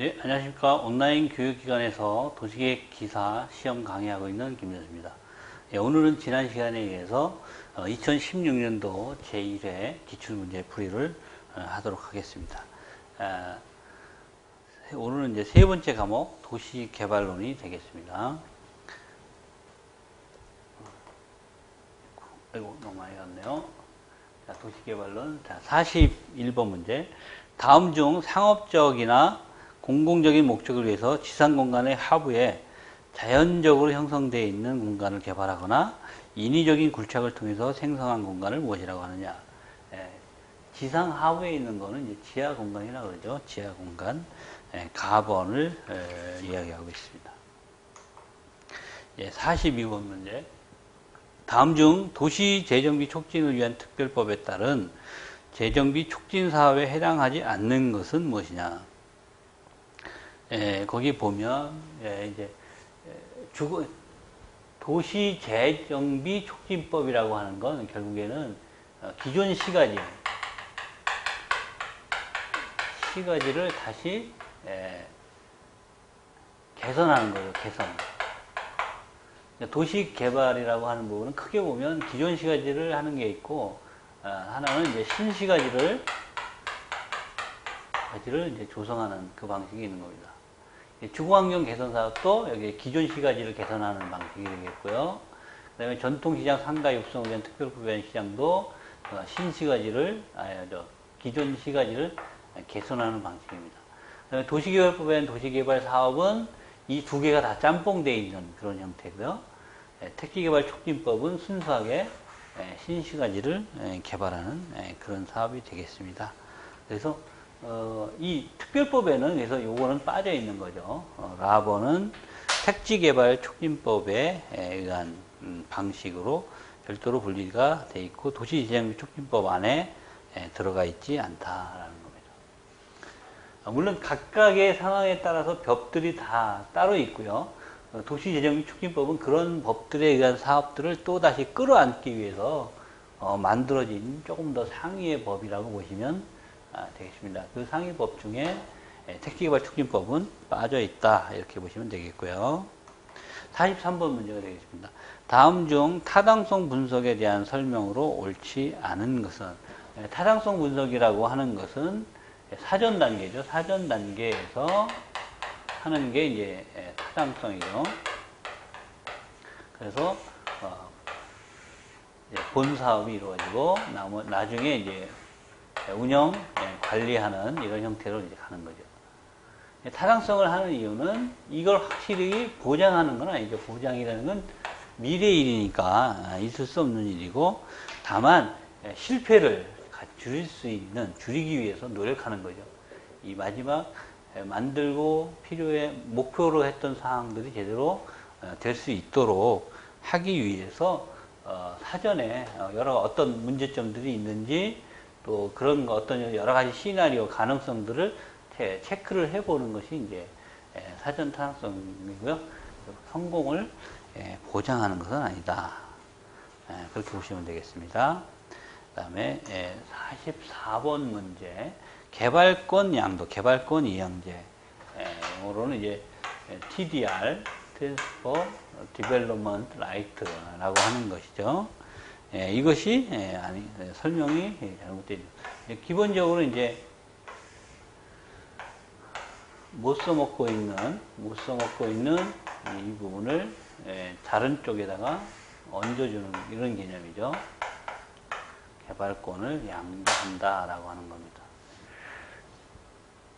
네, 안녕하십니까. 온라인 교육기관에서 도시계획 기사 시험 강의하고 있는 김현수입니다. 예, 오늘은 지난 시간에 의해서 2016년도 제1회 기출문제 풀이를 어, 하도록 하겠습니다. 아, 오늘은 이제 세 번째 과목 도시개발론이 되겠습니다. 아이고, 너무 많이 갔네요. 자, 도시개발론. 자, 41번 문제. 다음 중 상업적이나 공공적인 목적을 위해서 지상 공간의 하부에 자연적으로 형성되어 있는 공간을 개발하거나 인위적인 굴착을 통해서 생성한 공간을 무엇이라고 하느냐. 예, 지상 하부에 있는 거는 이제 지하 공간이라고 그러죠. 지하 공간. 예, 가번을 예, 이야기하고 있습니다. 예, 42번 문제. 다음 중 도시 재정비 촉진을 위한 특별법에 따른 재정비 촉진 사업에 해당하지 않는 것은 무엇이냐? 예, 거기 보면 예, 이제 주거 도시 재정비 촉진법이라고 하는 건 결국에는 어, 기존 시가지 시가지를 다시 예, 개선하는 거예요. 개선. 도시 개발이라고 하는 부분은 크게 보면 기존 시가지를 하는 게 있고 어, 하나는 이제 신시가지를 가지를 이제 조성하는 그 방식이 있는 겁니다. 주거환경 개선 사업도 여기 기존 시가지를 개선하는 방식이 되겠고요. 그 다음에 전통시장 상가 육성을 위한 특별구 변 시장도 어, 신시가지를 아, 저 기존 시가지를 개선하는 방식입니다. 그다음에 도시개발법엔 도시개발 사업은 이 두 개가 다 짬뽕되어 있는 그런 형태고요. 예, 택지개발 촉진법은 순수하게 예, 신시가지를 예, 개발하는 그런 사업이 되겠습니다. 그래서 어, 이 특별법에는 그래서 요거는 빠져 있는 거죠. 어, 라버는 택지개발 촉진법에 의한 음, 방식으로 별도로 분리가 돼 있고 도시지정비 촉진법 안에 들어가 있지 않다라는 겁니다. 아, 물론 각각의 상황에 따라서 법들이 다 따로 있고요. 어, 도시재정비 촉진법은 그런 법들에 의한 사업들을 또 다시 끌어안기 위해서 어, 만들어진 조금 더 상위의 법이라고 보시면 아, 되겠습니다. 그 상위 법 중에 택지개발 촉진법은 빠져 있다 이렇게 보시면 되겠고요. 43번 문제가 되겠습니다. 다음 중 타당성 분석에 대한 설명으로 옳지 않은 것은 타당성 분석이라고 하는 것은 사전 단계죠. 사전 단계에서 하는 게 이제 타당성이죠. 그래서 어, 본 사업이 이루어지고 나중에 이제 운영, 관리하는 이런 형태로 이제 가는 거죠. 타당성을 하는 이유는 이걸 확실히 보장하는 건 아니죠. 보장이라는 건 미래 일이니까 있을 수 없는 일이고 다만 실패를 줄일 수 있는 줄이기 위해서 노력하는 거죠. 이 마지막 만들고 필요해 목표로 했던 사항들이 제대로 어, 될수 있도록 하기 위해서 어, 사전에 어, 여러 어떤 문제점들이 있는지 또 그런 어떤 여러 가지 시나리오 가능성들을 체크를 해보는 것이 이제 사전 타당성이고요. 성공을 보장하는 것은 아니다. 그렇게 보시면 되겠습니다. 그 다음에 44번 문제. 개발권 양도, 개발권 이양제. 영어로는 이제 TDR, Transfer Development Right라고 하는 것이죠. 예, 이것이 예, 아니 설명이 잘못되어 있는. 기본적으로 이제 못 써먹고 있는 못 써먹고 있는 이 부분을 예, 다른 쪽에다가 얹어주는 이런 개념이죠. 개발권을 양도한다라고 하는 겁니다.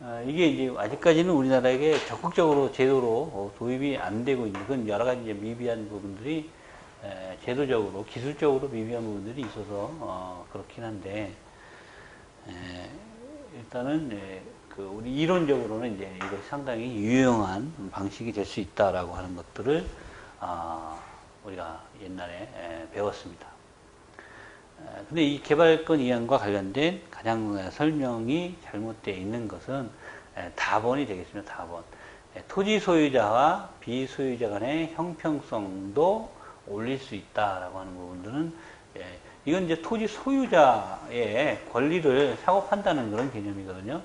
아, 이게 이제 아직까지는 우리나라에게 적극적으로 제도로 도입이 안 되고 있는 건 여러 가지 미비한 부분들이 제도적으로 기술적으로 미비한 부분들이 있어서 어, 그렇긴 한데 일단은 그 우리 이론적으로는 이제 이것이 상당히 유용한 방식이 될 수 있다라고 하는 것들을 어, 우리가 옛날에 배웠습니다. 근데 이 개발권 이양과 관련된 가장 설명이 잘못되어 있는 것은 다번이 되겠습니다. 다번. 토지 소유자와 비소유자 간의 형평성도 올릴 수 있다라고 하는 부분들은 이건 이제 토지 소유자의 권리를 사고판다는 그런 개념이거든요.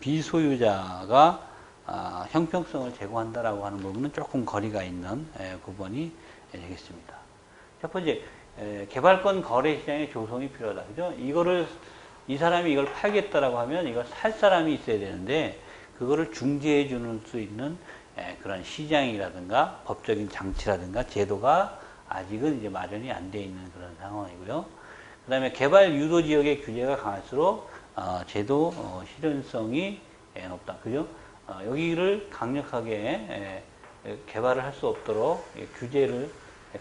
비소유자가 아, 형평성을 제고한다라고 하는 부분은 조금 거리가 있는 에, 부분이 되겠습니다. 첫 번째, 에, 개발권 거래 시장의 조성이 필요하다. 그죠? 이거를, 이 사람이 이걸 팔겠다라고 하면 이걸 살 사람이 있어야 되는데, 그거를 중재해 주는 수 있는 에, 그런 시장이라든가 법적인 장치라든가 제도가 아직은 이제 마련이 안 돼 있는 그런 상황이고요. 그 다음에 개발 유도 지역의 규제가 강할수록 어, 제도 어, 실현성이 에, 높다. 그죠? 어, 여기를 강력하게 에, 에, 개발을 할 수 없도록 예, 규제를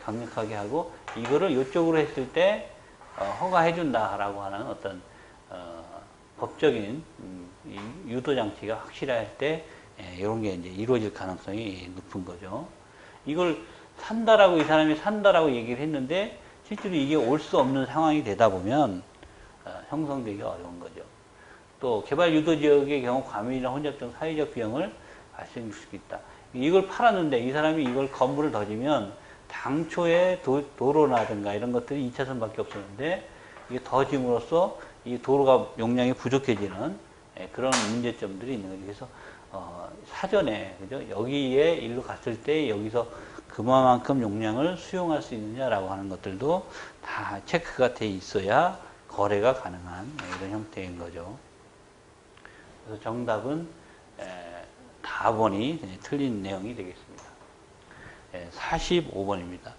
강력하게 하고 이거를 이쪽으로 했을 때 어, 허가해 준다라고 하는 어떤 어, 법적인 음, 이 유도 장치가 확실할 때 예, 이런 게 이제 이루어질 가능성이 높은 거죠. 이걸 산다라고 이 사람이 산다라고 얘기를 했는데 실제로 이게 올 수 없는 상황이 되다 보면 어, 형성되기 어려운 거죠. 또 개발 유도 지역의 경우 과밀이나 혼잡 등 사회적 비용을 발생할 수 있다. 이걸 팔았는데 이 사람이 이걸 건물을 더 지면 당초에 도, 도로라든가 이런 것들이 2차선밖에 없었는데 이게 더 짐으로써 이 도로가 용량이 부족해지는 예, 그런 문제점들이 있는 거죠. 그래서 어, 사전에 그죠? 여기에 일로 갔을 때 여기서 그만큼 용량을 수용할 수 있느냐라고 하는 것들도 다 체크가 돼 있어야 거래가 가능한 이런 형태인 거죠. 그래서 정답은 에, 4번이 틀린 내용이 되겠습니다. 45번입니다.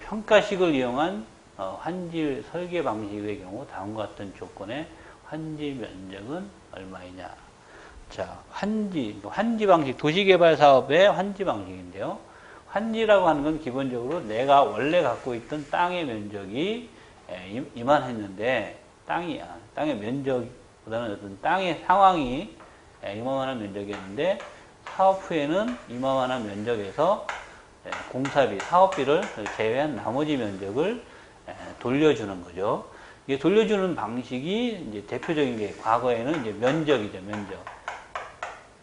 평가식을 이용한 어, 환지 설계 방식의 경우 다음과 같은 조건의 환지 면적은 얼마이냐. 자, 환지, 환지 방식, 도시개발 사업의 환지 방식인데요. 환지라고 하는 건 기본적으로 내가 원래 갖고 있던 땅의 면적이 에, 이만했는데 땅이 아, 땅의 면적보다는 어떤 땅의 상황이 에, 이만한 면적이었는데 사업 후에는 이만한 면적에서 에, 공사비, 사업비를 제외한 나머지 면적을 에, 돌려주는 거죠. 이게 돌려주는 방식이 이제 대표적인 게 과거에는 이제 면적이죠, 면적.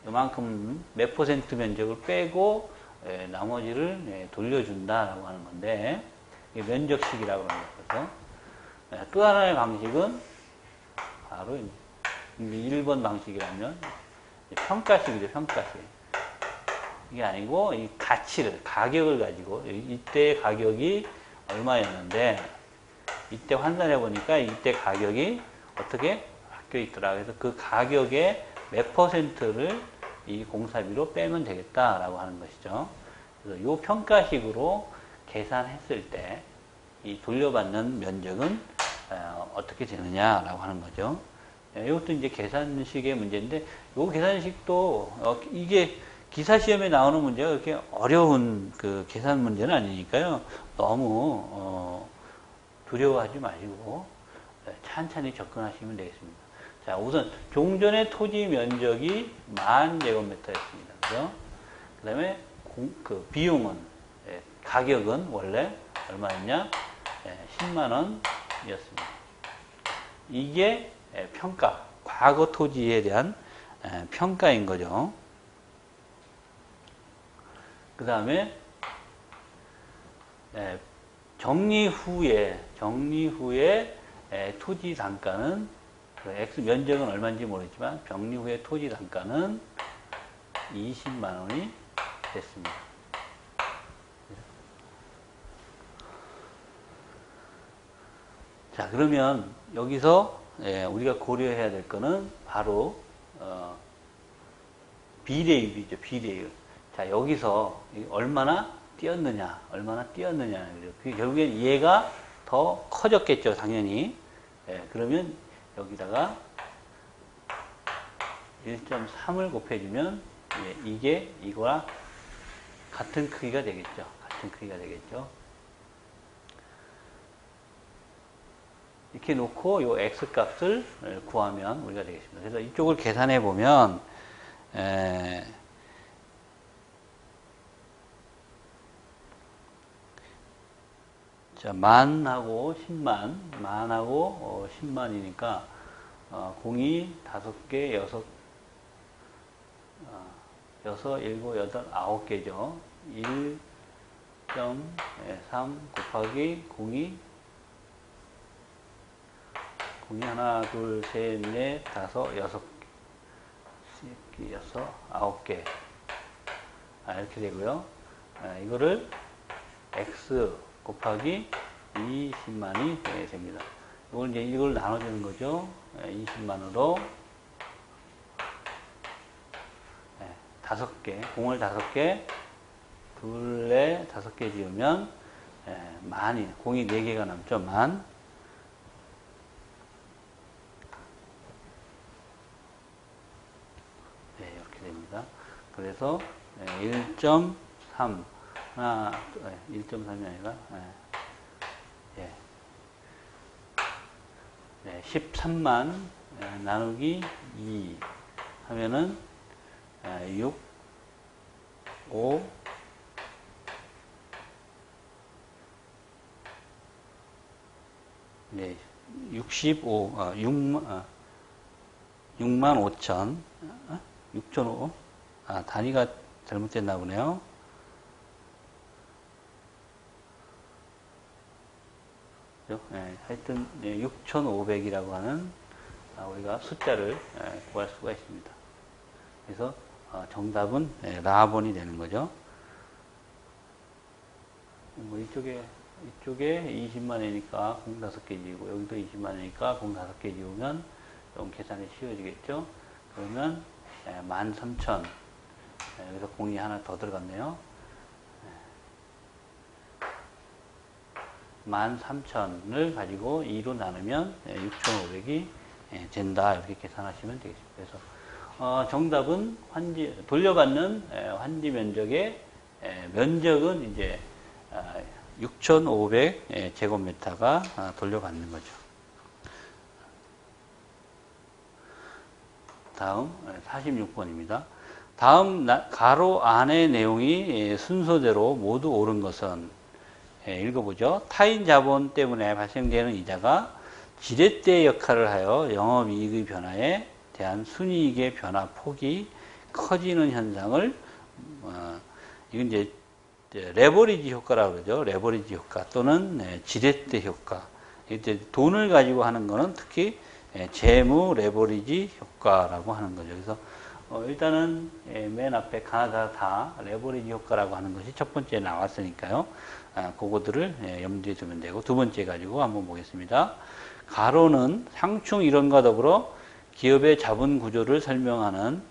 이만큼 몇 퍼센트 면적을 빼고 에, 나머지를 에, 돌려준다라고 하는 건데 면적식이라고 하는 거죠. 에, 또 하나의 방식은 바로 이제 1번 방식이라면 평가식이죠, 평가식. 이게 아니고 이 가치를 가격을 가지고 이때 가격이 얼마였는데 이때 환산해 보니까 이때 가격이 어떻게 바뀌어 있더라. 그래서 그 가격의 몇 퍼센트를 이 공사비로 빼면 되겠다라고 하는 것이죠. 그래서 이 평가식으로 계산했을 때 이 돌려받는 면적은 어, 어떻게 되느냐라고 하는 거죠. 예, 이것도 이제 계산식의 문제인데 이 계산식도 어, 이게 기사 시험에 나오는 문제가 그렇게 어려운 그 계산 문제는 아니니까요. 너무 어, 두려워하지 마시고 예, 찬찬히 접근하시면 되겠습니다. 자, 우선 종전의 토지 면적이 만 제곱미터였습니다. 그죠? 그 다음에 그 비용은 예, 가격은 원래 얼마였냐? 예, 10만 원이었습니다. 이게 예, 평가, 과거 토지에 대한 예, 평가인 거죠. 그 다음에 예, 정리 후에 정리 후에 예, 토지 단가는 그 X 면적은 얼마인지 모르겠지만 정리 후에 토지 단가는 20만 원이 됐습니다. 자 그러면 여기서 예, 우리가 고려해야 될 거는 바로 어, 비례율이죠 비례율. 자 여기서 얼마나 뛰었느냐 얼마나 뛰었느냐 그 결국엔 얘가 더 커졌겠죠 당연히. 예, 그러면 여기다가 1.3을 곱해주면 예, 이게 이거랑 같은 크기가 되겠죠. 같은 크기가 되겠죠. 이렇게 놓고 요 x 값을 구하면 우리가 되겠습니다. 그래서 이쪽을 계산해 보면 에, 자, 만하고 10만, 만하고 어, 10만이니까 어, 공이 다섯 개, 여섯, 어, 여섯, 일곱, 여덟, 아홉 개죠. 1.3 곱하기 공이 공이 하나, 둘, 셋, 넷, 다섯, 여섯 여섯, 아홉 개. 아, 이렇게 되고요. 아, 이거를 x 곱하기 20만이 됩니다. 이걸 이제 이걸 나눠주는 거죠. 20만으로 다섯 개, 공을 다섯 개, 둘에 다섯 개 지으면 예, 만이 공이 네 개가 남죠. 만. 네, 이렇게 됩니다. 그래서 1.3 하나, 1.3이 아니라 예. 네, 13만 나누기 2 하면은 6, 5, 네, 65, 아, 6만, 아, 6만 5천, 아, 6천 5, 아, 단위가 잘못됐나 보네요. 네, 하여튼, 네, 6,500이라고 하는 아, 우리가 숫자를 예, 구할 수가 있습니다. 그래서 어, 정답은 예, 라본이 되는 거죠. 뭐 이쪽에 이쪽에 20만이니까 공 5개 지우고 여기도 20만이니까 공 5개 지우면 좀 계산이 쉬워지겠죠. 그러면 13,000 예, 여기서 공이 하나 더 들어갔네요. 13,000을 가지고 2로 나누면 6,500이 된다. 이렇게 계산하시면 되겠습니다. 그래서 어, 정답은 환지, 돌려받는 에, 환지 면적의 에, 면적은 이제 아, 6,500 제곱미터가 아, 돌려받는 거죠. 다음 46번입니다. 다음 나, 가로 안의 내용이 순서대로 모두 옳은 것은 예, 읽어보죠. 타인 자본 때문에 발생되는 이자가 지렛대 역할을 하여 영업이익의 변화에 대한 순이익의 변화 폭이 커지는 현상을 어, 이건 이제 레버리지 효과라고 그러죠. 레버리지 효과 또는 네, 지렛대 효과. 이제 돈을 가지고 하는 거는 특히 예, 재무 레버리지 효과라고 하는 거죠. 그래서 어, 일단은 예, 맨 앞에 가나다 다 레버리지 효과라고 하는 것이 첫 번째 나왔으니까요. 아, 그거들을 예, 염두에 두면 되고 두 번째 가지고 한번 보겠습니다. 가로는 상충 이론과 더불어 기업의 자본 구조를 설명하는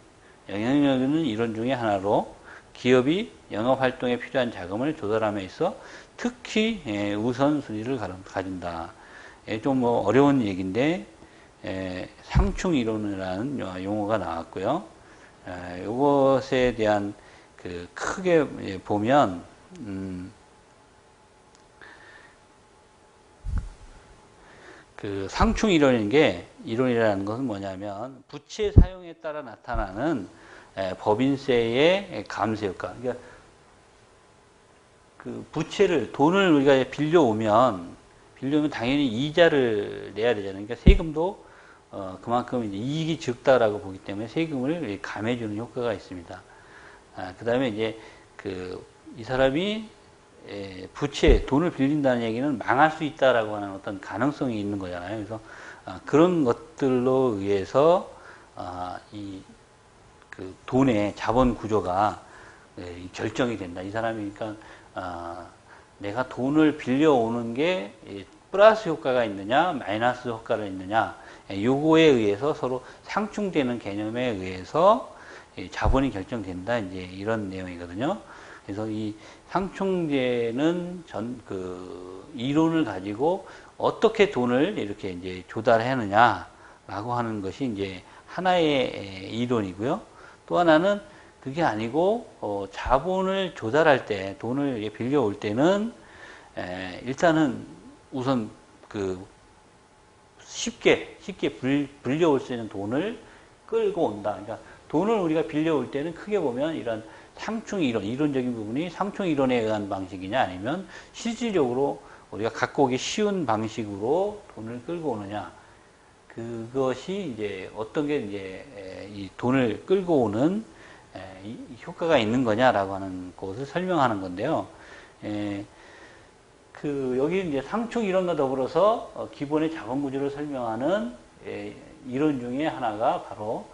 영향력 있는 이론 중의 하나로 기업이 영업 활동에 필요한 자금을 조달함에 있어 특히 예, 우선순위를 가진다. 예, 좀뭐 어려운 얘기인데 상충 이론이라는 용어가 나왔고요. 이것에 대한 그 크게 보면 음, 그 상충 이론인 게 이론이라는 것은 뭐냐면 부채 사용에 따라 나타나는 법인세의 감세 효과. 그러니까 그 부채를 돈을 우리가 빌려오면 빌려오면 당연히 이자를 내야 되잖아요. 그러니까 세금도 어, 그만큼 이제 이익이 적다라고 보기 때문에 세금을 감해주는 효과가 있습니다. 아, 그 다음에 이제 그 이 사람이 예, 부채, 돈을 빌린다는 얘기는 망할 수 있다라고 하는 어떤 가능성이 있는 거잖아요. 그래서 아, 그런 것들로 의해서 아, 이그 돈의 자본 구조가 예, 결정이 된다. 이 사람이 그러니까 아, 내가 돈을 빌려오는 게 플러스 효과가 있느냐, 마이너스 효과가 있느냐, 예, 요거에 의해서 서로 상충되는 개념에 의해서 자본이 결정된다. 이제 이런 내용이거든요. 그래서 이 상충제는 전, 그, 이론을 가지고 어떻게 돈을 이렇게 이제 조달하느냐라고 하는 것이 이제 하나의 이론이고요. 또 하나는 그게 아니고, 어, 자본을 조달할 때, 돈을 빌려올 때는, 에, 일단은 우선 그, 쉽게, 쉽게 불, 빌려올 수 있는 돈을 끌고 온다. 그러니까 돈을 우리가 빌려올 때는 크게 보면 이런 상충 이론, 이론적인 부분이 상충 이론에 의한 방식이냐 아니면 실질적으로 우리가 갖고 오기 쉬운 방식으로 돈을 끌고 오느냐. 그것이 이제 어떤 게 이제 이 돈을 끌고 오는 효과가 있는 거냐라고 하는 것을 설명하는 건데요. 그 여기 이제 상충 이론과 더불어서 어, 기본의 자본 구조를 설명하는 이론 중에 하나가 바로